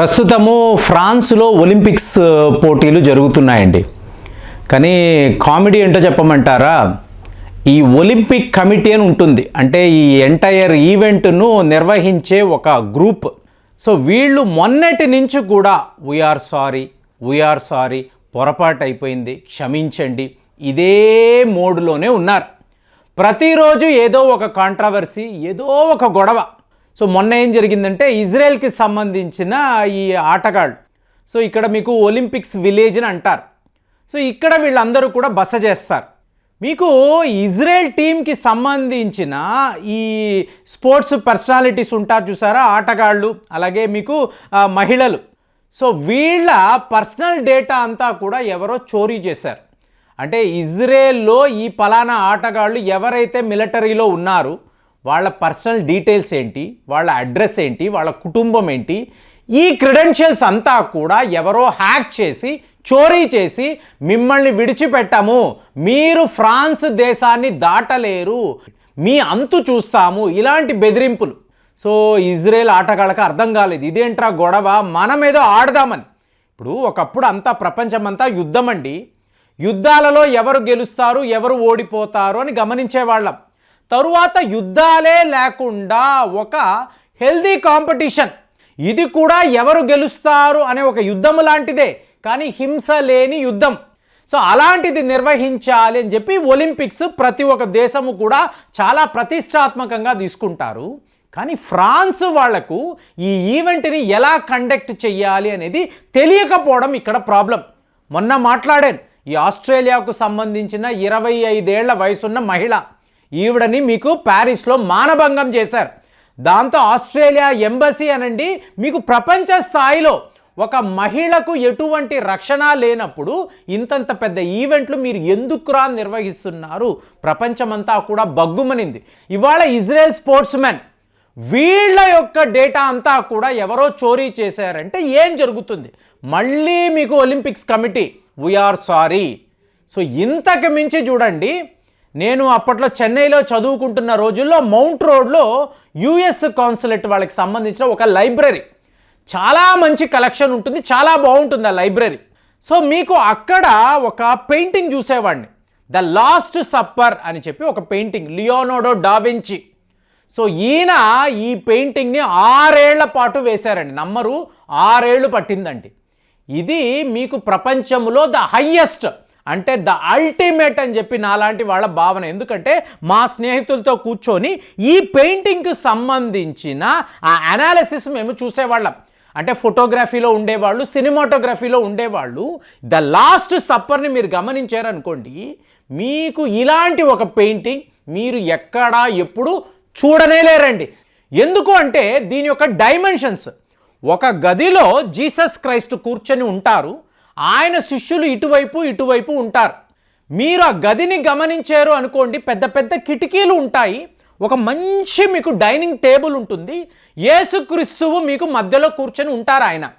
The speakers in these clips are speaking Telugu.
ప్రస్తుతము ఫ్రాన్స్లో ఒలింపిక్స్ పోటీలు జరుగుతున్నాయండి. కానీ కామెడీ ఏంటో చెప్పమంటారా? ఈ ఒలింపిక్ కమిటీ అని ఉంటుంది. అంటే ఈ ఎంటైర్ ఈవెంట్ను నిర్వహించే ఒక గ్రూప్. సో వీళ్ళు మొన్నటి నుంచి కూడా వీఆర్ సారీ వీఆర్ సారీ పొరపాటు అయిపోయింది క్షమించండి ఇదే మోడ్లోనే ఉన్నారు. ప్రతిరోజు ఏదో ఒక కాంట్రవర్సీ ఏదో ఒక గొడవ. సో మొన్న ఏం జరిగిందంటే ఇజ్రాయెల్కి సంబంధించిన ఈ ఆటగాళ్ళు. సో ఇక్కడ మీకు ఒలింపిక్స్ విలేజ్ అని అంటారు. సో ఇక్కడ వీళ్ళందరూ కూడా బస చేస్తారు. మీకు ఇజ్రాయెల్ టీంకి సంబంధించిన ఈ స్పోర్ట్స్ పర్సనాలిటీస్ ఉంటారు చూసారా? ఆటగాళ్ళు అలాగే మీకు మహిళలు. సో వీళ్ళ పర్సనల్ డేటా అంతా కూడా ఎవరో చోరీ చేశారు. అంటే ఇజ్రాయెల్లో ఈ పలానా ఆటగాళ్ళు ఎవరైతే మిలిటరీలో ఉన్నారు వాళ్ళ పర్సనల్ డీటెయిల్స్ ఏంటి వాళ్ళ అడ్రస్ ఏంటి వాళ్ళ కుటుంబం ఏంటి ఈ క్రెడెన్షియల్స్ అంతా కూడా ఎవరో హ్యాక్ చేసి చోరీ చేసి మిమ్మల్ని విడిచిపెట్టాము. మీరు ఫ్రాన్స్ దేశాన్ని దాటలేరు. మీ అంతు చూస్తాము. ఇలాంటి బెదిరింపులు. సో ఇజ్రాయెల్ ఆటగాళ్ళకి అర్థం కాలేదు. ఇదేంట్రా గొడవ? మనం ఏదో ఆడదామని. ఇప్పుడు ఒకప్పుడు అంతా ప్రపంచమంతా యుద్ధం అండి యుద్ధాలలో ఎవరు గెలుస్తారు ఎవరు ఓడిపోతారు అని గమనించేవాళ్ళం. తరువాత యుద్ధాలే లేకుండా ఒక హెల్దీ కాంపిటీషన్. ఇది కూడా ఎవరు గెలుస్తారు అనే ఒక యుద్ధం లాంటిదే కానీ హింస లేని యుద్ధం. సో అలాంటిది నిర్వహించాలి అని చెప్పి ఒలింపిక్స్ ప్రతి ఒక్క దేశము కూడా చాలా ప్రతిష్టాత్మకంగా తీసుకుంటారు. కానీ ఫ్రాన్స్ వాళ్ళకు ఈ ఈవెంట్ని ఎలా కండక్ట్ చేయాలి అనేది తెలియకపోవడం ఇక్కడ ప్రాబ్లం. మొన్న మాట్లాడాను ఈ ఆస్ట్రేలియాకు సంబంధించిన ఇరవై ఐదేళ్ళ వయసున్న మహిళ. ఈవిడని మీకు ప్యారిస్లో మానభంగం చేశారు. దాంతో ఆస్ట్రేలియా ఎంబసీ అనండి మీకు ప్రపంచ స్థాయిలో ఒక మహిళకు ఎటువంటి రక్షణ లేనప్పుడు ఇంతంత పెద్ద ఈవెంట్లు మీరు ఎందుకురా నిర్వహిస్తున్నారు? ప్రపంచమంతా కూడా బగ్గుమనింది. ఇవాళ ఇజ్రాయెల్ స్పోర్ట్స్ మ్యాన్ వీళ్ళ యొక్క డేటా అంతా కూడా ఎవరో చోరీ చేశారంటే ఏం జరుగుతుంది? మళ్ళీ మీకు Olympics committee we are sorry so ఇంతకు మించి చూడండి నేను అప్పట్లో చెన్నైలో చదువుకుంటున్న రోజుల్లో మౌంట్ రోడ్లో యుఎస్ కాన్సులేట్ వాళ్ళకి సంబంధించిన ఒక లైబ్రరీ. చాలా మంచి కలెక్షన్ ఉంటుంది చాలా బాగుంటుంది ఆ లైబ్రరీ. సో మీకు అక్కడ ఒక పెయింటింగ్ చూసేవాడిని. ద లాస్ట్ సప్పర్ అని చెప్పి ఒక పెయింటింగ్ లియోనోడో డావించి సో ఈయన ఈ పెయింటింగ్ని ఆరేళ్ళ పాటు వేశారండి. నమ్మరు ఆరేళ్ళు పట్టిందండి. ఇది మీకు ప్రపంచంలో ద హయ్యెస్ట్ అంటే ద అల్టిమేట్ అని చెప్పి నాలాంటి వాళ్ళ భావన. ఎందుకంటే మా స్నేహితులతో కూర్చొని ఈ పెయింటింగ్కి సంబంధించిన ఆ అనాలిసిస్ మేము చూసేవాళ్ళం. అంటే ఫోటోగ్రఫీలో ఉండేవాళ్ళు సినిమాటోగ్రఫీలో ఉండేవాళ్ళు. ద లాస్ట్ సప్పర్ని మీరు గమనించారనుకోండి మీకు ఇలాంటి ఒక పెయింటింగ్ మీరు ఎక్కడా ఎప్పుడు చూడనే లేరండి. ఎందుకు అంటే దీని యొక్క డైమెన్షన్స్. ఒక గదిలో జీసస్ క్రైస్ట్ కూర్చొని ఉంటారు. ఆయన శిష్యులు ఇటువైపు ఇటువైపు ఉంటారు. మీరు ఆ గదిని గమనించారు అనుకోండి పెద్ద పెద్ద కిటికీలు ఉంటాయి. ఒక మంచి మీకు డైనింగ్ టేబుల్ ఉంటుంది. యేసుక్రీస్తువు మీకు మధ్యలో కూర్చొని ఉంటారు ఆయన.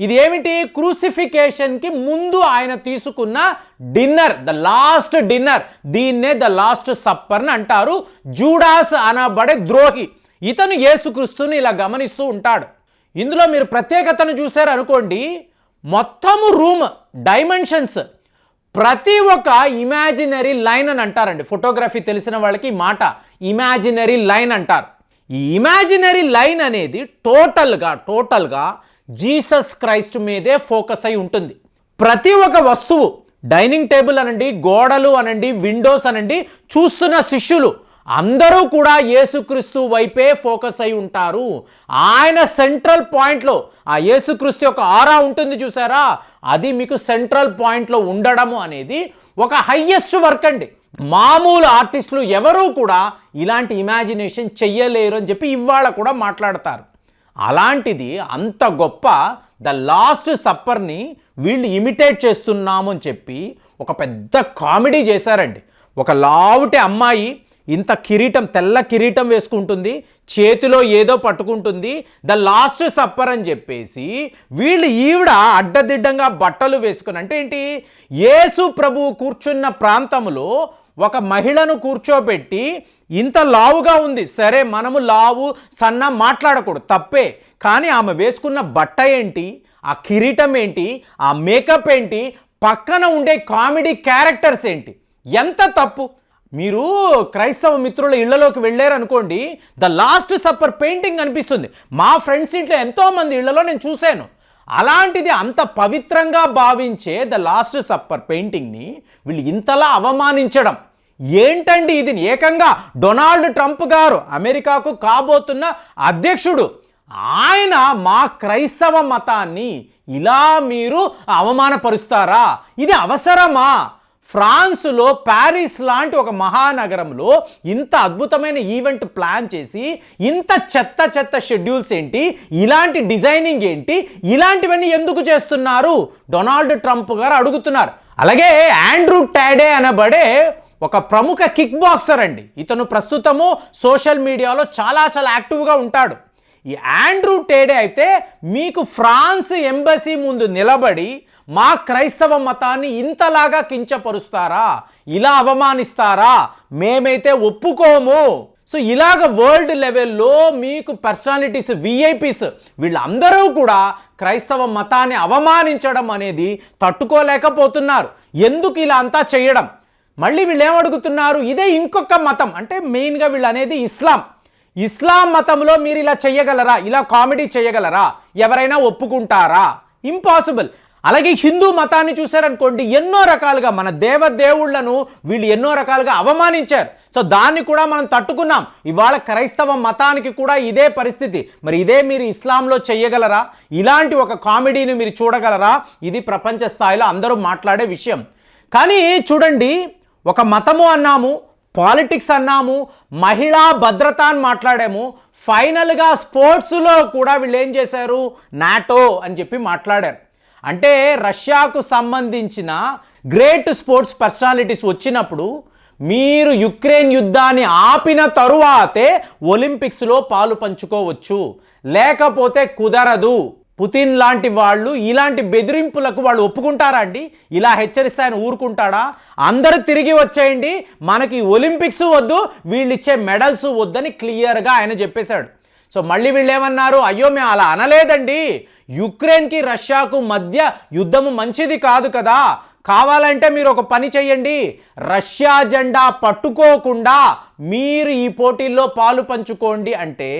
ఇది ఏమిటి క్రూసిఫికేషన్కి ముందు ఆయన తీసుకున్న డిన్నర్ ద లాస్ట్ డిన్నర్. దీన్నే ద లాస్ట్ సప్పర్ని అంటారు. జూడాస్ అనబడే ద్రోహి. ఇతను యేసుక్రీస్తుని ఇలా గమనిస్తూ ఉంటాడు. ఇందులో మీరు ప్రత్యేకతను చూశారు అనుకోండి మొత్తము రూమ్ డైమెన్షన్స్ ప్రతి ఒక్క ఇమాజినరీ లైన్ అని అంటారండి. ఫోటోగ్రఫీ తెలిసిన వాళ్ళకి మాట ఇమాజినరీ లైన్ అంటారు. ఈ ఇమాజినరీ లైన్ అనేది టోటల్గా టోటల్గా జీసస్ క్రైస్ట్ మీదే ఫోకస్ అయి ఉంటుంది. ప్రతి ఒక్క వస్తువు డైనింగ్ టేబుల్ అనండి గోడలు అనండి విండోస్ అనండి చూస్తున్న శిష్యులు అందరూ కూడా యేసుక్రీస్తు వైపే ఫోకస్ అయి ఉంటారు. ఆయన సెంట్రల్ పాయింట్లో ఆ యేసుక్రీస్తు యొక్క ఆరా ఉంటుంది చూసారా? అది మీకు సెంట్రల్ పాయింట్లో ఉండడము అనేది ఒక హయ్యెస్ట్ వర్క్ అండి. మామూలు ఆర్టిస్టులు ఎవరూ కూడా ఇలాంటి ఇమాజినేషన్ చెయ్యలేరు అని చెప్పి ఇవాళ కూడా మాట్లాడతారు. అలాంటిది అంత గొప్ప ద లాస్ట్ సప్పర్ని వీళ్ళు ఇమిటేట్ చేస్తున్నామని చెప్పి ఒక పెద్ద కామెడీ చేశారండి. ఒక లావుటి అమ్మాయి ఇంత కిరీటం తెల్ల కిరీటం వేసుకుంటుంది చేతిలో ఏదో పట్టుకుంటుంది ద లాస్ట్ సప్పర్ అని చెప్పేసి వీళ్ళు ఈవిడ అడ్డదిడ్డంగా బట్టలు వేసుకుని అంటే ఏంటి? యేసు ప్రభువు కూర్చున్న ప్రాంతంలో ఒక మహిళను కూర్చోబెట్టి ఇంత లావుగా ఉంది. సరే మనము లావు సన్న మాట్లాడకూడదు తప్పే. కానీ ఆమె వేసుకున్న బట్ట ఏంటి? ఆ కిరీటం ఏంటి? ఆ మేకప్ ఏంటి? పక్కన ఉండే కామెడీ క్యారెక్టర్స్ ఏంటి? ఎంత తప్పు! మీరు క్రైస్తవ మిత్రుల ఇళ్ళలోకి వెళ్ళారనుకోండి ద లాస్ట్ సప్పర్ పెయింటింగ్ అనిపిస్తుంది. మా ఫ్రెండ్స్ ఇంట్లో ఎంతోమంది ఇళ్ళలో నేను చూశాను. అలాంటిది అంత పవిత్రంగా భావించే ద లాస్ట్ సప్పర్ పెయింటింగ్ని వీళ్ళు ఇంతలా అవమానించడం. ఏంటండి ఇది? ఏకంగా డొనాల్డ్ ట్రంప్ గారు అమెరికాకు కాబోతున్న అధ్యక్షుడు. ఆయన మా క్రైస్తవ మతాన్ని ఇలా మీరు అవమానపరుస్తారా? ఇది అవసరమా? ఫ్రాన్స్లో ప్యారిస్ లాంటి ఒక మహానగరంలో ఇంత అద్భుతమైన ఈవెంట్ ప్లాన్ చేసి ఇంత చెత్త చెత్త షెడ్యూల్స్ ఏంటి ఇలాంటి డిజైనింగ్ ఏంటి ఇలాంటివన్నీ ఎందుకు చేస్తున్నారు? డొనాల్డ్ ట్రంప్ గారు అడుగుతున్నారు. అలాగే ఆండ్రూ టాడే అనబడే ఒక ప్రముఖ కిక్ బాక్సర్ అండి. ఇతను ప్రస్తుతము సోషల్ మీడియాలో చాలా చాలా యాక్టివ్గా ఉంటాడు. ఈ ఆండ్రూ టేడే అయితే మీకు ఫ్రాన్స్ ఎంబసీ ముందు నిలబడి మా క్రైస్తవ మతాన్ని ఇంతలాగా కించపరుస్తారా? ఇలా అవమానిస్తారా? మేమైతే ఒప్పుకోము. సో ఇలాగ వరల్డ్ లెవెల్లో మీకు పర్సనాలిటీస్ విఐపీస్ వీళ్ళందరూ కూడా క్రైస్తవ మతాన్ని అవమానించడం అనేది తట్టుకోలేకపోతున్నారు. ఎందుకు ఇలా అంతా చేయడం? మళ్ళీ వీళ్ళు ఏమడుగుతున్నారు ఇదే ఇంకొక మతం. అంటే మెయిన్గా వీళ్ళు అనేది ఇస్లాం. ఇస్లాం మతంలో మీరు ఇలా చెయ్యగలరా ఇలా కామెడీ చేయగలరా? ఎవరైనా ఒప్పుకుంటారా? ఇంపాసిబుల్. అలాగే హిందూ మతాన్ని చూశారనుకోండి ఎన్నో రకాలుగా మన దేవదేవుళ్ళను వీళ్ళు ఎన్నో రకాలుగా అవమానించారు. సో దాన్ని కూడా మనం తట్టుకున్నాం. ఇవాళ క్రైస్తవ మతానికి కూడా ఇదే పరిస్థితి. మరి ఇదే మీరు ఇస్లాంలో చెయ్యగలరా ఇలాంటి ఒక కామెడీని మీరు చూడగలరా? ఇది ప్రపంచ స్థాయిలో అందరూ మాట్లాడే విషయం. కానీ చూడండి ఒక మతము అన్నాము. పాలిటిక్స్ అన్నాము మహిళా భద్రత అని మాట్లాడాము ఫైనల్గా స్పోర్ట్స్లో కూడా వీళ్ళు ఏం చేశారు? నాటో అని చెప్పి మాట్లాడారు. అంటే రష్యాకు సంబంధించిన గ్రేట్ స్పోర్ట్స్ పర్సనాలిటీస్ వచ్చినప్పుడు మీరు యుక్రెయిన్ యుద్ధాన్ని ఆపిన తరువాతే ఒలింపిక్స్లో పాలు పంచుకోవచ్చు లేకపోతే కుదరదు. పుతిన్ లాంటి వాళ్ళు ఇలాంటి బెదిరింపులకు వాళ్ళు ఒప్పుకుంటారా అండి? ఇలా హెచ్చరిస్తే ఆయన ఊరుకుంటాడా? అందరూ తిరిగి వచ్చేయండి. మనకి ఒలింపిక్స్ వద్దు వీళ్ళు ఇచ్చే మెడల్స్ వద్దని క్లియర్గా ఆయన చెప్పేశాడు. సో మళ్ళీ వీళ్ళు ఏమన్నారు అయ్యో మేము అలా అనలేదండి. యుక్రెయిన్కి రష్యాకు మధ్య యుద్ధము మంచిది కాదు కదా. కావాలంటే మీరు ఒక పని చేయండి రష్యా జెండా పట్టుకోకుండా మీరు ఈ పోటీల్లో పాలు పంచుకోండి అంటే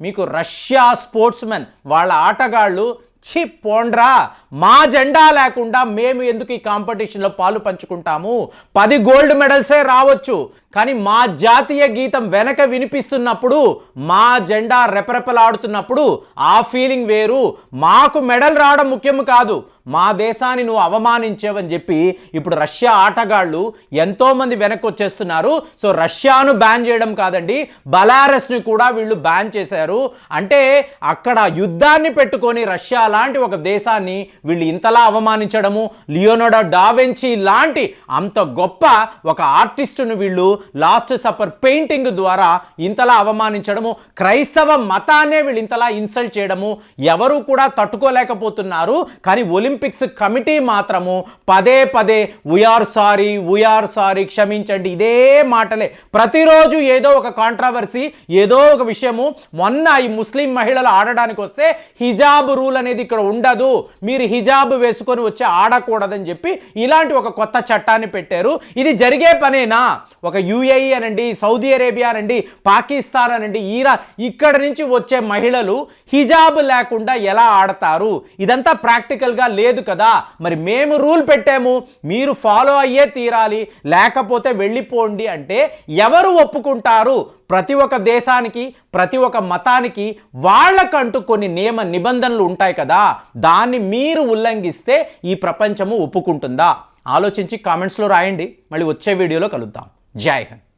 మీకు రష్యా స్పోర్ట్స్మెన్ వాళ్ళ ఆటగాళ్ళు చి పోండ్రా. మా జెండా లేకుండా మేము ఎందుకు ఈ కాంపిటీషన్లో పాలు పంచుకుంటాము? పది గోల్డ్ మెడల్సే రావచ్చు. కానీ మా జాతీయ గీతం వెనక వినిపిస్తున్నప్పుడు మా జెండా రెపరెపలాడుతున్నప్పుడు ఆ ఫీలింగ్ వేరు. మాకు మెడల్ రావడం ముఖ్యం కాదు. మా దేశాన్ని నువ్వు అవమానించావని చెప్పి ఇప్పుడు రష్యా ఆటగాళ్ళు ఎంతోమంది వెనక్కి వచ్చేస్తున్నారు సో రష్యాను బ్యాన్ చేయడం కాదండి బలారస్ని కూడా వీళ్ళు బ్యాన్ చేశారు. అంటే అక్కడ యుద్ధాన్ని పెట్టుకొని రష్యా లాంటి ఒక దేశాన్ని వీళ్ళు ఇంతలా అవమానించడము లియోనోడో డావెంచి లాంటి అంత గొప్ప ఒక ఆర్టిస్టును వీళ్ళు లాస్ట్ సపర్ పెయింటింగ్ ద్వారా ఇంతలా అవమానించడము క్రైస్తవ మతాన్నే వీళ్ళు ఇంతలా ఇన్సల్ట్ చేయడము ఎవరు కూడా తట్టుకోలేకపోతున్నారు. కానీ ఒలింపిక్స్ కమిటీ మాత్రము పదే పదే ఉయార్ సారీ ఉయార్ సారీ క్షమించండి. ఇదే మాటలే. ప్రతిరోజు ఏదో ఒక కాంట్రవర్సీ ఏదో ఒక విషయము మొన్న ఈ ముస్లిం మహిళలు ఆడడానికి వస్తే హిజాబ్ రూల్ అనేది ఇక్కడ ఉండదు. మీరు హిజాబ్ వేసుకొని వచ్చి ఆడకూడదని చెప్పి ఇలాంటి ఒక కొత్త చట్టాన్ని పెట్టారు. ఇది జరిగే పనేనా? ఒక యుఏఈ అనండి సౌదీ అరేబియా అనండి పాకిస్తాన్ అనండి ఈరా ఇక్కడ నుంచి వచ్చే మహిళలు హిజాబ్ లేకుండా ఎలా ఆడతారు? ఇదంతా ప్రాక్టికల్గా లేదు కదా. మరి మేము రూల్ పెట్టాము. మీరు ఫాలో అయ్యే తీరాలి. లేకపోతే వెళ్ళిపోండి అంటే ఎవరు ఒప్పుకుంటారు? ప్రతి ఒక్క దేశానికి ప్రతి ఒక్క మతానికి వాళ్ళకంటూ కొన్ని నియమ నిబంధనలు ఉంటాయి కదా. దాన్ని మీరు ఉల్లంఘిస్తే ఈ ప్రపంచము ఒప్పుకుంటుందా? ఆలోచించి కామెంట్స్లో రాయండి. మళ్ళీ వచ్చే వీడియోలో కలుద్దాం. జై హింద్.